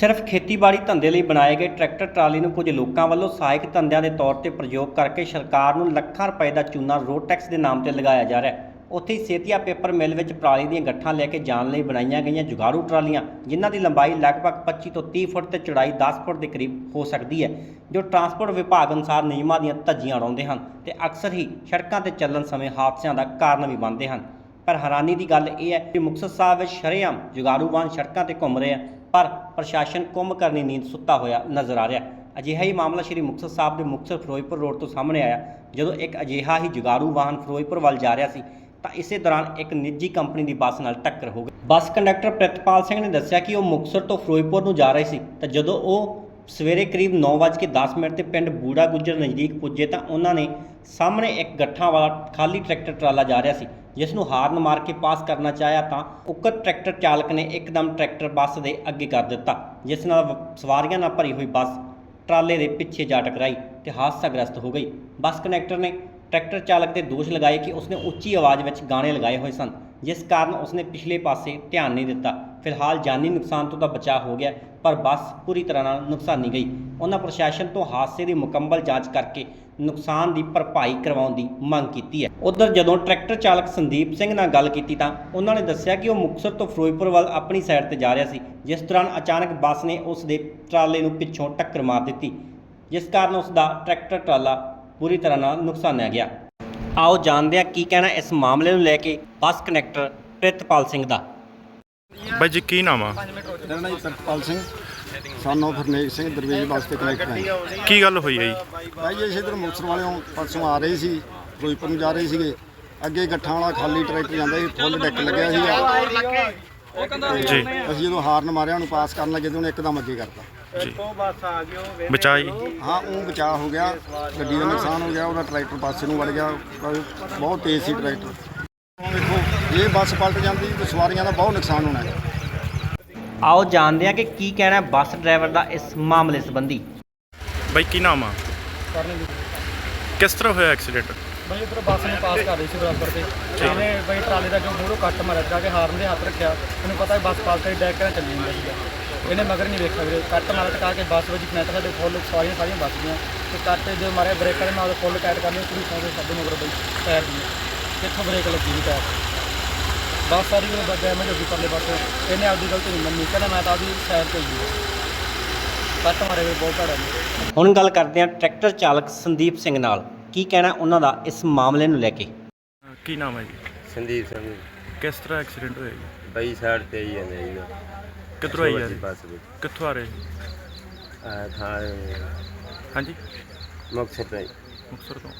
ਸਿਰਫ ਖੇਤੀਬਾੜੀ ਧੰਦੇ ਲਈ ਬਣਾਏ ਗਏ ਟਰੈਕਟਰ ਟਰਾਲੀ ਨੂੰ ਕੁਝ ਲੋਕਾਂ ਵੱਲੋਂ ਸਹਾਇਕ ਧੰਦਿਆਂ ਦੇ ਤੌਰ ਤੇ ਪ੍ਰਯੋਗ ਕਰਕੇ ਸਰਕਾਰ ਨੂੰ ਲੱਖਾਂ ਰੁਪਏ ਦਾ ਚੂਨਾ ਰੋਡ ਟੈਕਸ ਦੇ ਨਾਮ ਤੇ ਲਗਾਇਆ ਜਾ ਰਿਹਾ ਹੈ। ਉੱਥੇ ਹੀ ਸੇਤੀਆ ਪੇਪਰ ਮਿਲ ਵਿੱਚ ਪਰਾਲੀ ਦੀਆਂ ਗੱਠਾਂ ਲੈ ਕੇ ਜਾਣ ਲਈ ਬਣਾਈਆਂ ਗਈਆਂ ਜੁਗਾਰੂ ਟਰਾਲੀਆਂ, ਜਿਨ੍ਹਾਂ ਦੀ ਲੰਬਾਈ ਲਗਭਗ 25 ਤੋਂ 30 ਫੁੱਟ ਤੇ ਚੌੜਾਈ 10 ਫੁੱਟ ਦੇ ਕਰੀਬ ਹੋ ਸਕਦੀ ਹੈ, ਜੋ ਟਰਾਂਸਪੋਰਟ ਵਿਭਾਗ ਅਨੁਸਾਰ ਨਿਯਮਾਂ ਦੀਆਂ ਧੱਜੀਆਂ ਉਡਾਉਂਦੇ ਹਨ ਤੇ ਅਕਸਰ ਹੀ ਸੜਕਾਂ ਤੇ ਚੱਲਣ ਸਮੇਂ ਹਾਦਸਿਆਂ ਦਾ ਕਾਰਨ ਵੀ ਬਣਦੇ ਹਨ। ਪਰ ਹੈਰਾਨੀ ਦੀ ਗੱਲ ਇਹ ਹੈ ਕਿ ਮੁਕਤਸਰ ਸਾਹਿਬ ਵਿੱਚ ਸ਼ਰੇਆਮ ਜੁਗਾਰੂ ਵਾਹਨ ਸੜਕਾਂ ਤੇ ਘੁੰਮ ਰਹੇ ਆ ਪਰ ਪ੍ਰਸ਼ਾਸਨ ਕੁੰਭ ਕਰਨੀ ਨੀਂਦ ਸੁੱਤਾ ਹੋਇਆ ਨਜ਼ਰ ਆ ਰਿਹਾ ਅਜਿਹਾ ਹੀ ਮਾਮਲਾ ਸ਼੍ਰੀ ਮੁਕਤਸਰ ਸਾਹਿਬ ਦੇ ਮੁਕਤਸਰ ਫਿਰੋਜ਼ਪੁਰ ਰੋਡ ਤੋਂ ਸਾਹਮਣੇ ਆਇਆ। ਜਦੋਂ ਇੱਕ ਅਜਿਹਾ ਹੀ ਜੁਗਾਰੂ ਵਾਹਨ ਫਿਰੋਜ਼ਪੁਰ ਵੱਲ ਜਾ ਰਿਹਾ ਸੀ, ਤਾਂ ਇਸੇ ਦੌਰਾਨ ਇੱਕ ਨਿੱਜੀ ਕੰਪਨੀ ਦੀ ਬੱਸ ਨਾਲ ਟੱਕਰ ਹੋ ਗਈ। ਬੱਸ ਕੰਡਕਟਰ ਪ੍ਰਿਤਪਾਲ ਸਿੰਘ ਨੇ ਦੱਸਿਆ ਕਿ ਉਹ ਮੁਕਤਸਰ ਤੋਂ ਫਿਰੋਜ਼ਪੁਰ ਨੂੰ ਜਾ ਰਹੇ ਸੀ, ਤਾਂ ਜਦੋਂ ਉਹ ਸਵੇਰੇ ਕਰੀਬ 9:10 ਮਿੰਟ ਤੇ ਪਿੰਡ ਬੂੜਾ ਗੁੱਜਰ ਨਜ਼ਦੀਕ ਪੁੱਜੇ, ਤਾਂ ਉਹਨਾਂ ਨੇ ਸਾਹਮਣੇ ਇੱਕ ਗੱਠਾਂ ਵਾਲਾ ਖਾਲੀ ਟਰੈਕਟਰ ਟਰਾਲਾ ਜਾ ਰਿਹਾ ਸੀ। ਜਿਸ ਨੂੰ ਹਾਰਨ ਮਾਰ ਕੇ ਪਾਸ ਕਰਨਾ ਚਾਹਿਆ ਤਾਂ ਉਕਤ ਟਰੈਕਟਰ ਚਾਲਕ ਨੇ ਇੱਕਦਮ ਟਰੈਕਟਰ ਬੱਸ ਦੇ ਅੱਗੇ ਕਰ ਦਿੱਤਾ, ਜਿਸ ਨਾਲ ਸਵਾਰੀਆਂ ਨਾਲ ਭਰੀ ਹੋਈ ਬੱਸ ਟਰਾਲੇ ਦੇ ਪਿੱਛੇ ਜਾ ਟਕਰਾਈ ਤੇ ਹਾਦਸਾਗ੍ਰਸਤ ਹੋ ਗਈ। ਬੱਸ ਕਨੈਕਟਰ ਨੇ ਟਰੈਕਟਰ ਚਾਲਕ ਤੇ ਦੋਸ਼ ਲਗਾਏ ਕਿ ਉਸਨੇ ਉੱਚੀ ਆਵਾਜ਼ ਵਿੱਚ ਗਾਣੇ ਲਗਾਏ ਹੋਏ ਸਨ। ਜਿਸ ਕਾਰਨ ਉਸਨੇ ਪਿਛਲੇ ਪਾਸੇ ਧਿਆਨ ਨਹੀਂ ਦਿੱਤਾ। ਫਿਲਹਾਲ ਜਾਨੀ ਨੁਕਸਾਨ ਤੋਂ ਤਾਂ ਬਚਾਅ ਹੋ ਗਿਆ, ਪਰ ਬੱਸ ਪੂਰੀ ਤਰ੍ਹਾਂ ਨਾਲ ਨੁਕਸਾਨੀ ਗਈ। ਉਹਨਾਂ ਪ੍ਰਸ਼ਾਸਨ ਤੋਂ ਹਾਦਸੇ ਦੀ ਮੁਕੰਮਲ ਜਾਂਚ ਕਰਕੇ ਨੁਕਸਾਨ ਦੀ ਭਰਪਾਈ ਕਰਵਾਉਣ ਦੀ ਮੰਗ ਕੀਤੀ ਹੈ। ਉਧਰ ਜਦੋਂ ਟਰੈਕਟਰ ਚਾਲਕ ਸੰਦੀਪ ਸਿੰਘ ਨਾਲ ਗੱਲ ਕੀਤੀ ਤਾਂ ਉਹਨਾਂ ਨੇ ਦੱਸਿਆ ਕਿ ਉਹ ਮੁਕਤਸਰ ਤੋਂ ਫਿਰੋਜ਼ਪੁਰ ਵੱਲ ਆਪਣੀ ਸਾਈਡ ਤੇ ਜਾ ਰਿਹਾ ਸੀ, ਜਿਸ ਦੌਰਾਨ ਅਚਾਨਕ ਬੱਸ ਨੇ ਉਸ ਦੇ ਟਰਾਲੇ ਨੂੰ ਪਿੱਛੋਂ ਟੱਕਰ ਮਾਰ ਦਿੱਤੀ, ਜਿਸ ਕਾਰਨ ਉਸ ਦਾ ਟਰੈਕਟਰ ਟਰਾਲਾ ਪੂਰੀ ਤਰ੍ਹਾਂ ਨਾਲ ਨੁਕਸਾਨਿਆ ਗਿਆ। ਆਓ ਜਾਣਦੇ ਹਾਂ ਕੀ ਕਹਿਣਾ ਇਸ ਮਾਮਲੇ ਨੂੰ ਲੈ ਕੇ ਬੱਸ ਕਨੈਕਟਰ ਪ੍ਰਿਤਪਾਲ ਸਿੰਘ ਦਾ। ਬਾਈ ਜੀ ਕੀ ਨਾਮ ਆ? ਮੇਰਾ ਨਾਮ ਜੀ ਸਤਪਾਲ ਸਿੰਘ ਸਾਨੂੰ ਫਰਨੇਕ ਸਿੰਘ ਦਰਵੇਜ ਬੱਸ ਤੇ ਕਨੈਕਟ ਹੈ। ਕੀ ਗੱਲ ਹੋਈ ਹੈ ਜੀ? ਭਾਈ ਜੀ ਅਸੀਂ ਇੱਧਰ ਮੁਕਤਸਰ ਵਾਲਿਓਂ ਪਰਸੋਂ ਆ ਰਹੇ ਸੀ ਫਿਰੋਜ਼ਪੁਰ ਨੂੰ ਜਾ ਰਹੇ ਸੀਗੇ। ਅੱਗੇ ਗੱਠਾਂ ਵਾਲਾ ਖਾਲੀ ਟਰੈਕਟਰ ਜਾਂਦਾ ਸੀ ਫੁੱਲ ਡੈਕ ਲੱਗਿਆ ਸੀਗਾ। ਜੀ। ਅਸੀਂ ਜਦੋਂ ਹਾਰਨ ਮਾਰਿਆ ਉਹਨੂੰ ਪਾਸ ਕਰਨ ਲੱਗੇ ਤੇ ਉਹਨੇ ਇੱਕਦਮ ਅੱਗੇ ਕਰਤਾ। ਜੀ। ਬਚਾਈ ਹਾਂ। ਉਹ ਬਚਾਅ ਹੋ ਗਿਆ। ਗੱਡੀ ਦਾ ਨੁਕਸਾਨ ਹੋ ਗਿਆ ਉਹਦਾ ਟਰੈਕਟਰ ਪਾਸੇ ਨੂੰ ਵੜ ਗਿਆ। ਬਹੁਤ ਤੇਜ਼ ਸੀ ਟਰੈਕਟਰ। ਦੇਖੋ ਇਹ ਬੱਸ ਪਲਟ ਜਾਂਦੀ ਤੇ ਸਵਾਰੀਆਂ ਦਾ ਬਹੁਤ ਨੁਕਸਾਨ ਹੋਣਾ ਹੈ। ਆਓ ਜਾਣਦੇ ਹਾਂ ਕਿ ਕੀ ਕਹਿਣਾ ਹੈ ਬੱਸ ਡਰਾਈਵਰ ਦਾ ਇਸ ਮਾਮਲੇ ਸੰਬੰਧੀ। ਬਾਈ ਕੀ ਨਾਮ ਆ? ਕਿਸ ਤਰ੍ਹਾਂ ਹੋਇਆ ਐਕਸੀਡੈਂਟ? ਬਈ ਉਧਰ ਬੱਸ ਨੂੰ ਪਾਸ ਕਰ ਰਹੀ ਸੀ ਬਰਾਬਰ ਤੇ ਇਹਨੇ ਬਈ ਟਰਾਲੇ ਦਾ ਜੋ ਮੂਹਰੋਂ ਕੱਟ ਮਾਰਿਆ ਜਾ ਕੇ ਹਾਰਨ ਦੇ ਹੱਥ ਰੱਖਿਆ। ਇਹਨੂੰ ਪਤਾ ਹੈ ਬੱਸ ਪਾਸ ਕਰੀ ਡੈਕ ਕਰਾਂ ਚੱਲੀ ਜਾਂਦਾ ਸੀਗਾ। ਇਹਨੇ ਮਗਰ ਨਹੀਂ ਵੇਖਿਆ ਵੀਰੇ। ਕੱਟ ਮਾਰ ਟਕਾ ਕੇ ਬੱਸ ਵਜੀ ਕਨੈਕਟ ਸਾਡੇ ਫੁੱਲ ਸਵਾਰੀਆਂ ਸਾਰੀਆਂ ਬਚ ਗਈਆਂ। ਤੇ ਕੱਟ ਜੋ ਮਾਰਿਆ ਬ੍ਰੇਕਾਂ ਦੇ ਨਾਲ ਫੁੱਲ ਟਾਈਟ ਕਰਨੀ ਕੁੜੀ ਸਾਰੇ ਸਾਡੇ ਮਗਰ ਬਈ ਟਾਇਰ ਦੀ ਕਿੱਥੋਂ ਬ੍ਰੇਕ ਲੱਗੀ ਨਹੀਂ ਟਾਇਰ? ਬੱਸ ਸਾਰੀ ਉਹ ਡੈਮੇਜ ਹੋ ਗਈ ਪਰਲੇ ਪਾਸੇ। ਇਹਨੇ ਆਪਦੀ ਗਲਤੀ ਨਹੀਂ ਮੰਨੀ। ਕਹਿੰਦਾ ਮੈਂ ਤਾਂ ਆਪਦੀ ਸਾਈਡ ਤੇ ਹੀ ਹੁਣ ਗੱਲ ਕਰਦੇ ਹਾਂ ਟਰੈਕਟਰ ਚਾਲਕ ਸੰਦੀਪ ਸਿੰਘ ਨਾਲ। ਕੀ ਕਹਿਣਾ ਉਹਨਾਂ ਦਾ ਇਸ ਮਾਮਲੇ ਨੂੰ ਲੈ ਕੇ? ਕੀ ਨਾਮ ਹੈ ਜੀ? ਸੰਦੀਪ ਸਿੰਘ ਕਿਸ ਤਰ੍ਹਾਂ ਐਕਸੀਡੈਂਟ ਹੋਇਆ ਜੀ? ਬਈ ਸਾਈਡ ਤੇ ਹੀ ਜਾਂਦੇ ਜੀ। ਕਿੱਧਰੋਂ ਆਈ ਜਾ? ਬੱਸ ਵਿੱਚ। ਕਿੱਥੋਂ ਆ ਰਹੇ ਆ ਥਾਂ ਹਾਂਜੀ। ਮੁਕਤਸਰ ਤੋਂ ਹੀ। ਮੁਕਤਸਰ ਤੋਂ।